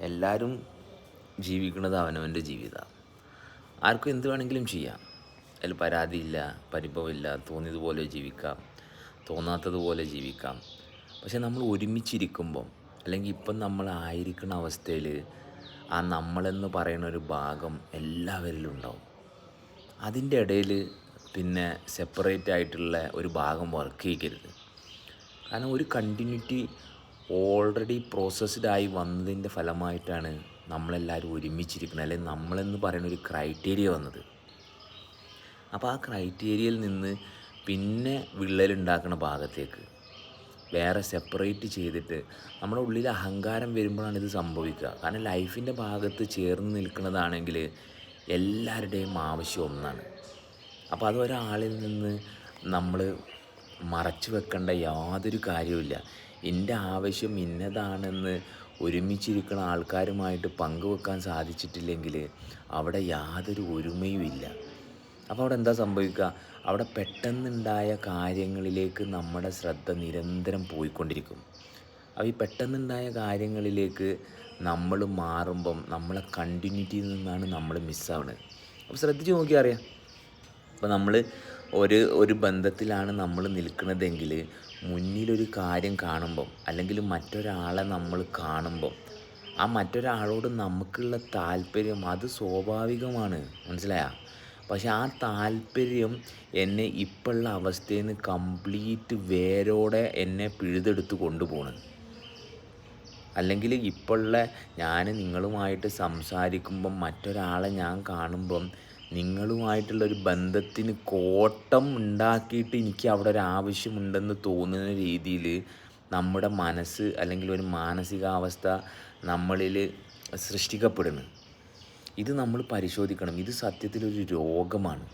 എല്ലാവരും ജീവിക്കുന്നത് അവനവന്റെ ജീവിതമാണ്. ആർക്കും എന്ത് വേണമെങ്കിലും ചെയ്യാം. അതിൽ പരാതിയില്ല പരിഭവമില്ല തോന്നിയതുപോലെ ജീവിക്കാം തോന്നാത്തതുപോലെ ജീവിക്കാം. പക്ഷെ നമ്മൾ ഒരുമിച്ചിരിക്കുമ്പം അല്ലെങ്കിൽ ഇപ്പം നമ്മൾ ആയിരിക്കുന്ന അവസ്ഥയിൽ ആ നമ്മളെന്ന് പറയുന്ന ഒരു ഭാഗം എല്ലാവരിലും ഉണ്ടാവും. അതിന്റെ ഇടയിൽ പിന്നെ സെപ്പറേറ്റ് ആയിട്ടുള്ള ഒരു ഭാഗം വർക്ക് ചെയ്യരുത്. കാരണം ഒരു കണ്ടിന്യൂറ്റി ഓൾറെഡി പ്രോസസ്ഡ് ആയി വന്നതിന്റെ ഫലമായിട്ടാണ് നമ്മളെല്ലാവരും ഒരുമിച്ചിരിക്കുന്നത് അല്ലെങ്കിൽ നമ്മളെന്ന് പറയുന്ന ഒരു ക്രൈറ്റീരിയ വന്നത്. അപ്പോൾ ആ ക്രൈറ്റീരിയയിൽ നിന്ന് പിന്നെ വിള്ളലുണ്ടാക്കുന്ന ഭാഗത്തേക്ക് വേറെ സെപ്പറേറ്റ് ചെയ്തിട്ട് നമ്മുടെ ഉള്ളിൽ അഹങ്കാരം വരുമ്പോഴാണ് ഇത് സംഭവിക്കുക. കാരണം ലൈഫിന്റെ ഭാഗത്ത് ചേർന്ന് നിൽക്കുന്നതാണെങ്കിൽ എല്ലാവരുടെയും ആവശ്യം ഒന്നാണ്. അപ്പോൾ അത് ഒരാളിൽ നിന്ന് നമ്മൾ മറച്ചു വെക്കേണ്ട യാതൊരു കാര്യവുമില്ല. എന്റെ ആവശ്യം ഇന്നതാണെന്ന് ഒരുമിച്ചിരിക്കുന്ന ആൾക്കാരുമായിട്ട് പങ്കുവെക്കാൻ സാധിച്ചിട്ടില്ലെങ്കിൽ അവിടെ യാതൊരു ഒരുമയും ഇല്ല. അപ്പോൾ അവിടെ എന്താ സംഭവിക്കുക? അവിടെ പെട്ടെന്നുണ്ടായ കാര്യങ്ങളിലേക്ക് നമ്മുടെ ശ്രദ്ധ നിരന്തരം പോയിക്കൊണ്ടിരിക്കും. അപ്പോൾ ഈ പെട്ടെന്നുണ്ടായ കാര്യങ്ങളിലേക്ക് നമ്മൾ മാറുമ്പം നമ്മളെ കണ്ടിന്യൂറ്റിയിൽ നിന്നാണ് നമ്മൾ മിസ്സാവുന്നത് അപ്പോൾ ശ്രദ്ധിച്ച് നോക്കിയാൽ അറിയാം. അപ്പോൾ നമ്മൾ ഒരു ഒരു ബന്ധത്തിലാണ് നമ്മൾ നിൽക്കുന്നതെങ്കിൽ മുന്നിലൊരു കാര്യം കാണുമ്പം അല്ലെങ്കിൽ മറ്റൊരാളെ നമ്മൾ കാണുമ്പം ആ മറ്റൊരാളോട് നമുക്കുള്ള താല്പര്യം അത് സ്വാഭാവികമാണ്. മനസ്സിലായ? പക്ഷെ ആ താല്പര്യം എന്നെ ഇപ്പോഴുള്ള അവസ്ഥയിൽ നിന്ന് കംപ്ലീറ്റ് വേരോടെ എന്നെ പിഴുതെടുത്ത് കൊണ്ടുപോകണം അല്ലെങ്കിൽ ഇപ്പോഴുള്ള ഞാൻ നിങ്ങളുമായിട്ട് സംസാരിക്കുമ്പം മറ്റൊരാളെ ഞാൻ കാണുമ്പം നിങ്ങളുമായിട്ടുള്ളൊരു ബന്ധത്തിന് കോട്ടം ഉണ്ടാക്കിയിട്ട് എനിക്ക് അവിടെ ഒരു ആവശ്യമുണ്ടെന്ന് തോന്നുന്ന രീതിയിൽ നമ്മുടെ മനസ്സ് അല്ലെങ്കിൽ ഒരു മാനസികാവസ്ഥ നമ്മളിൽ സൃഷ്ടിക്കപ്പെടുന്നു. ഇത് നമ്മൾ പരിശോധിക്കണം. ഇത് സത്യത്തിലൊരു രോഗമാണ്.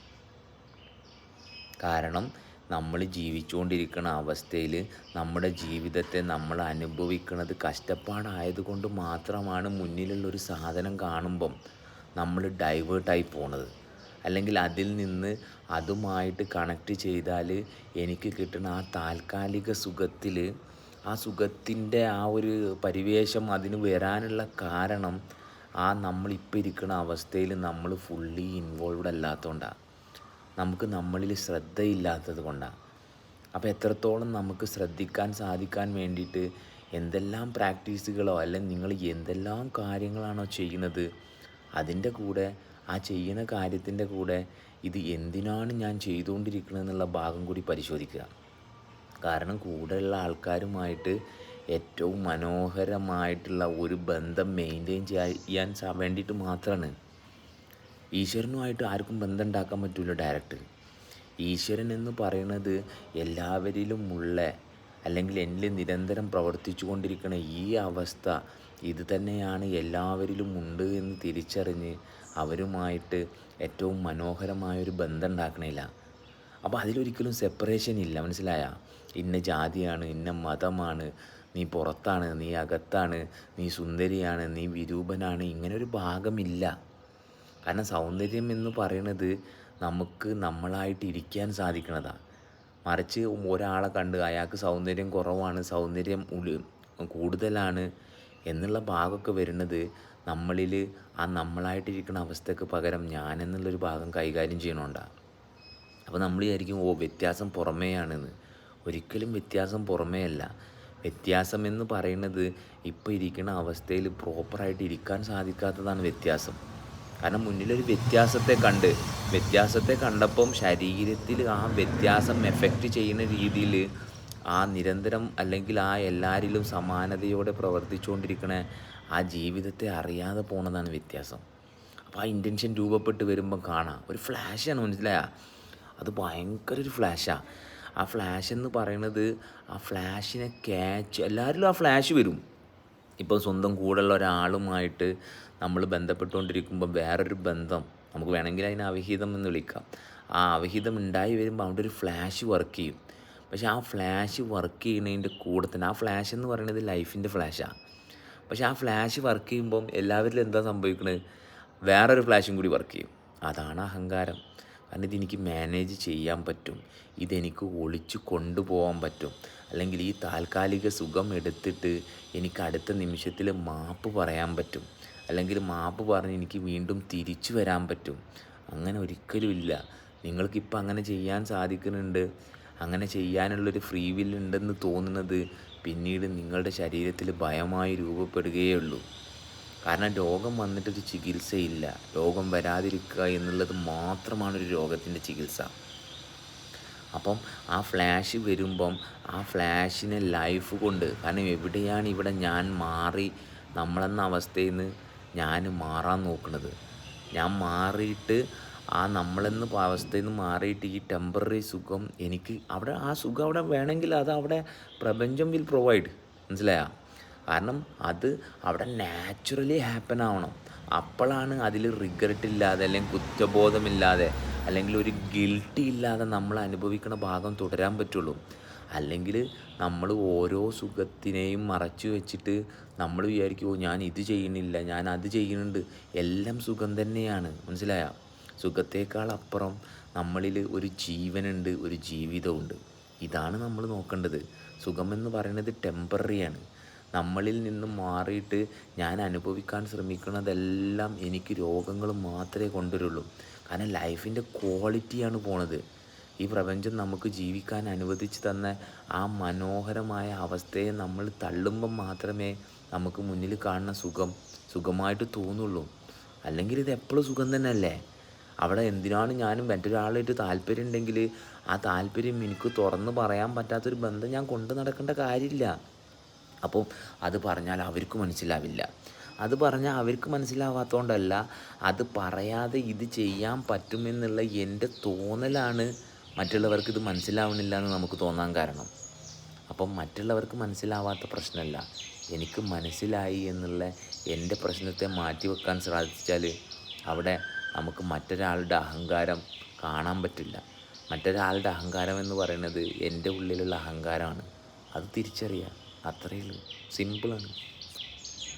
കാരണം നമ്മൾ ജീവിച്ചുകൊണ്ടിരിക്കുന്ന അവസ്ഥയിൽ നമ്മുടെ ജീവിതത്തെ നമ്മൾ അനുഭവിക്കുന്നത് കഷ്ടപ്പാടായതുകൊണ്ട് മാത്രമാണ് മുന്നിലുള്ള ഒരു സാധനം കാണുമ്പം നമ്മൾ ഡൈവേർട്ടായി പോണത്. അല്ലെങ്കിൽ അതിൽ നിന്ന് അതുമായിട്ട് കണക്ട് ചെയ്താൽ എനിക്ക് കിട്ടുന്ന ആ താൽക്കാലിക സുഖത്തിൽ ആ സുഖത്തിന്റെ ആ ഒരു പരിവേഷം അതിന് വരാനുള്ള കാരണം ആ നമ്മളിപ്പോൾ ഇരിക്കുന്ന അവസ്ഥയിൽ നമ്മൾ ഫുള്ളി ഇൻവോൾവ്ഡ് അല്ലാത്തതുകൊണ്ടാണ് നമുക്ക് നമ്മളിൽ ശ്രദ്ധയില്ലാത്തത് കൊണ്ടാണ് അപ്പോൾ എത്രത്തോളം നമുക്ക് ശ്രദ്ധിക്കാൻ സാധിക്കാൻ വേണ്ടിയിട്ട് എന്തെല്ലാം പ്രാക്ടീസുകളോ അല്ലെങ്കിൽ നിങ്ങൾ എന്തെല്ലാം കാര്യങ്ങളാണോ ചെയ്യുന്നത് അതിന്റെ കൂടെ ആ ചെയ്യുന്ന കാര്യത്തിന്റെ കൂടെ ഇത് എന്തിനാണ് ഞാൻ ചെയ്തുകൊണ്ടിരിക്കുന്നത് എന്നുള്ള ഭാഗം കൂടി പരിശോധിക്കുക. കാരണം കൂടെയുള്ള ആൾക്കാരുമായിട്ട് ഏറ്റവും മനോഹരമായിട്ടുള്ള ഒരു ബന്ധം മെയിന്റെയിൻ ചെയ്യാൻ വേണ്ടിയിട്ട് മാത്രമാണ് ഈശ്വരനുമായിട്ട് ആർക്കും ബന്ധം ഉണ്ടാക്കാൻ പറ്റില്ല ഡയറക്റ്റ് ഈശ്വരൻ എന്ന് പറയുന്നത് എല്ലാവരിലും ഉള്ള അല്ലെങ്കിൽ എന്നിൽ നിരന്തരം പ്രവർത്തിച്ചു കൊണ്ടിരിക്കുന്ന ഈ അവസ്ഥ ഇത് തന്നെയാണ് എല്ലാവരിലും ഉണ്ട് എന്ന് തിരിച്ചറിഞ്ഞ് അവരുമായിട്ട് ഏറ്റവും മനോഹരമായൊരു ബന്ധം ഉണ്ടാക്കണില്ല അപ്പോൾ അതിലൊരിക്കലും സെപ്പറേഷൻ ഇല്ല മനസ്സിലായ? ഇന്ന ജാതിയാണ് ഇന്ന മതമാണ് നീ പുറത്താണ് നീ അകത്താണ് നീ സുന്ദരിയാണ് നീ വിരൂപനാണ് ഇങ്ങനെ ഒരു ഭാഗമില്ല. കാരണം സൗന്ദര്യം എന്ന് പറയണത് നമുക്ക് നമ്മളായിട്ട് ഇരിക്കാൻ സാധിക്കുന്നതാണ് മറിച്ച് ഒരാളെ കണ്ട് അയാൾക്ക് സൗന്ദര്യം കുറവാണ് സൗന്ദര്യം കൂടുതലാണ് എന്നുള്ള ഭാഗമൊക്കെ വരുന്നത് നമ്മളിൽ ആ നമ്മളായിട്ടിരിക്കുന്ന അവസ്ഥയ്ക്ക് പകരം ഞാൻ എന്നുള്ളൊരു ഭാഗം കൈകാര്യം ചെയ്യണോണ്ടാണ് അപ്പോൾ നമ്മൾ വിചാരിക്കും ഓ വ്യത്യാസം പുറമേയാണെന്ന്. ഒരിക്കലും വ്യത്യാസം പുറമേ അല്ല വ്യത്യാസം എന്ന് പറയുന്നത് ഇപ്പോൾ ഇരിക്കുന്ന അവസ്ഥയിൽ പ്രോപ്പറായിട്ട് ഇരിക്കാൻ സാധിക്കാത്തതാണ് വ്യത്യാസം. കാരണം മുന്നിലൊരു വ്യത്യാസത്തെ കണ്ട് വ്യത്യാസത്തെ കണ്ടപ്പം ശരീരത്തിൽ ആ വ്യത്യാസം എഫക്റ്റ് ചെയ്യുന്ന രീതിയിൽ ആ നിരന്തരം അല്ലെങ്കിൽ ആ എല്ലാവരിലും സമാനതയോടെ പ്രവർത്തിച്ചുകൊണ്ടിരിക്കുന്ന ആ ജീവിതത്തെ അറിയാതെ പോണതാണ് വ്യത്യാസം. അപ്പോൾ ആ ഇന്റൻഷൻ രൂപപ്പെട്ട് വരുമ്പോൾ കാണാം. ഒരു ഫ്ലാഷാണ് മനസ്സിലായ? അത് ഭയങ്കര ഒരു ഫ്ലാഷാണ് ആ. ഫ്ലാഷ് എന്ന് പറയണത് ആ ഫ്ലാഷിനെ ക്യാച്ച് എല്ലാവരിലും ആ ഫ്ലാഷ് വരും. ഇപ്പോൾ സ്വന്തം കൂടെയുള്ള ഒരാളുമായിട്ട് നമ്മൾ ബന്ധപ്പെട്ടുകൊണ്ടിരിക്കുമ്പോൾ വേറൊരു ബന്ധം. നമുക്ക് വേണമെങ്കിൽ അതിനെ അവിഹിതം എന്ന് വിളിക്കാം. ആ അവിഹിതം ഉണ്ടായി വരുമ്പോൾ അവിടെ ഒരു ഫ്ലാഷ് വർക്ക് ചെയ്യും. പക്ഷേ ആ ഫ്ലാഷ് വർക്ക് ചെയ്യുന്നതിന്റെ കൂടെ തന്നെ ആ ഫ്ലാഷ് എന്ന് പറയുന്നത് ലൈഫിന്റെ ഫ്ലാഷാണ് പക്ഷേ ആ ഫ്ലാഷ് വർക്ക് ചെയ്യുമ്പം എല്ലാവരിലും എന്താ സംഭവിക്കുന്നത് വേറൊരു ഫ്ലാഷും കൂടി വർക്ക് ചെയ്യും. അതാണ് അഹങ്കാരം. കാരണം ഇതെനിക്ക് മാനേജ് ചെയ്യാൻ പറ്റും. ഇതെനിക്ക് ഒളിച്ചു കൊണ്ടുപോകാൻ പറ്റും. അല്ലെങ്കിൽ ഈ താൽക്കാലിക സുഖം എടുത്തിട്ട് എനിക്ക് അടുത്ത നിമിഷത്തിൽ മാപ്പ് പറയാൻ പറ്റും. അല്ലെങ്കിൽ മാപ്പ് പറഞ്ഞ് എനിക്ക് വീണ്ടും തിരിച്ചു വരാൻ പറ്റും. അങ്ങനെ ഒരിക്കലും ഇല്ല. നിങ്ങൾക്കിപ്പോൾ അങ്ങനെ ചെയ്യാൻ സാധിക്കുന്നുണ്ട്. അങ്ങനെ ചെയ്യാനുള്ളൊരു ഫ്രീ വില്ല് ഉണ്ടെന്ന് തോന്നുന്നത് പിന്നീട് നിങ്ങളുടെ ശരീരത്തിൽ ഭയമായി രൂപപ്പെടുകയേ ഉള്ളൂ കാരണം രോഗം വന്നിട്ടൊരു ചികിത്സയില്ല. രോഗം വരാതിരിക്കുക എന്നുള്ളത് മാത്രമാണ് ഒരു രോഗത്തിന്റെ ചികിത്സ. അപ്പം ആ ഫ്ലാഷ് വരുമ്പം ആ ഫ്ലാഷിനെ ലൈഫ് കൊണ്ട് കാരണം എവിടെയാണ് ഇവിടെ ഞാൻ മാറി നമ്മളെന്ന അവസ്ഥയിൽ നിന്ന് ഞാൻ മാറാൻ നോക്കുന്നത്? ഞാൻ മാറിയിട്ട് ആ നമ്മളെന്ന് അവസ്ഥയിൽ നിന്ന് മാറിയിട്ട് ഈ ടെമ്പററി സുഖം എനിക്ക് അവിടെ ആ സുഖം അവിടെ വേണമെങ്കിൽ അത് അവിടെ പ്രപഞ്ചം വിൽ പ്രൊവൈഡ് മനസ്സിലായോ? കാരണം അത് അവിടെ നാച്ചുറലി ഹാപ്പൻ ആവണം. അപ്പോഴാണ് അതിൽ റിഗ്രറ്റ് ഇല്ലാതെ അല്ലെങ്കിൽ കുറ്റബോധമില്ലാതെ അല്ലെങ്കിൽ ഒരു ഗിൽട്ടി ഇല്ലാതെ നമ്മൾ അനുഭവിക്കുന്ന ഭാഗം തുടരാൻ പറ്റുള്ളൂ. അല്ലെങ്കിൽ നമ്മൾ ഓരോ സുഖത്തിനെയും മറച്ചു വെച്ചിട്ട് നമ്മൾ വിചാരിക്കുമോ ഞാൻ ഇത് ചെയ്യണില്ല ഞാൻ അത് ചെയ്യുന്നുണ്ട്. എല്ലാം സുഖം തന്നെയാണ്. മനസ്സിലായോ? സുഖത്തേക്കാൾ അപ്പുറം നമ്മളിൽ ഒരു ജീവനുണ്ട് ഒരു ജീവിതമുണ്ട് ഇതാണ് നമ്മൾ നോക്കേണ്ടത്. സുഖമെന്ന് പറയുന്നത് ടെമ്പററിയാണ് നമ്മളിൽ നിന്നും മാറിയിട്ട് ഞാൻ അനുഭവിക്കാൻ ശ്രമിക്കുന്നതെല്ലാം എനിക്ക് രോഗങ്ങൾ മാത്രമേ കൊണ്ടുവരുള്ളൂ. കാരണം ലൈഫിന്റെ ക്വാളിറ്റിയാണ് പോണത്. ഈ പ്രപഞ്ചം നമുക്ക് ജീവിക്കാൻ അനുവദിച്ച് തന്ന ആ മനോഹരമായ അവസ്ഥയെ നമ്മൾ തള്ളുമ്പം മാത്രമേ നമുക്ക് മുന്നിൽ കാണുന്ന സുഖം സുഖമായിട്ട് തോന്നുള്ളൂ. അല്ലെങ്കിൽ ഇത് എപ്പോഴും സുഖം തന്നെയല്ലേ? അവിടെ എന്തിനാണ് ഞാനും മറ്റൊരാളായിട്ട് താല്പര്യം ഉണ്ടെങ്കിൽ ആ താല്പര്യം എനിക്ക് തുറന്ന് പറയാൻ പറ്റാത്തൊരു ബന്ധം ഞാൻ കൊണ്ടു നടക്കേണ്ട കാര്യമില്ല. അപ്പോൾ അത് പറഞ്ഞാൽ അവർക്ക് മനസ്സിലാവില്ല. അത് പറഞ്ഞാൽ അവർക്ക് മനസ്സിലാവാത്തതുകൊണ്ടല്ല അത് പറയാതെ ഇത് ചെയ്യാൻ പറ്റുമെന്നുള്ള എന്റെ തോന്നലാണ് മറ്റുള്ളവർക്ക് ഇത് മനസ്സിലാവണില്ല എന്ന് നമുക്ക് തോന്നാൻ കാരണം. അപ്പം മറ്റുള്ളവർക്ക് മനസ്സിലാവാത്ത പ്രശ്നമല്ല. എനിക്ക് മനസ്സിലായി എന്നുള്ള എന്റെ പ്രശ്നത്തെ മാറ്റി വെക്കാൻ സാധിച്ചാൽ അവിടെ നമുക്ക് മറ്റൊരാളുടെ അഹങ്കാരം കാണാൻ പറ്റില്ല. മറ്റൊരാളുടെ അഹങ്കാരം എന്ന് പറയുന്നത് എന്റെ ഉള്ളിലുള്ള അഹങ്കാരമാണ്. അത് തിരിച്ചറിയുക അത്രയേ ഉള്ളൂ. സിമ്പിളാണ്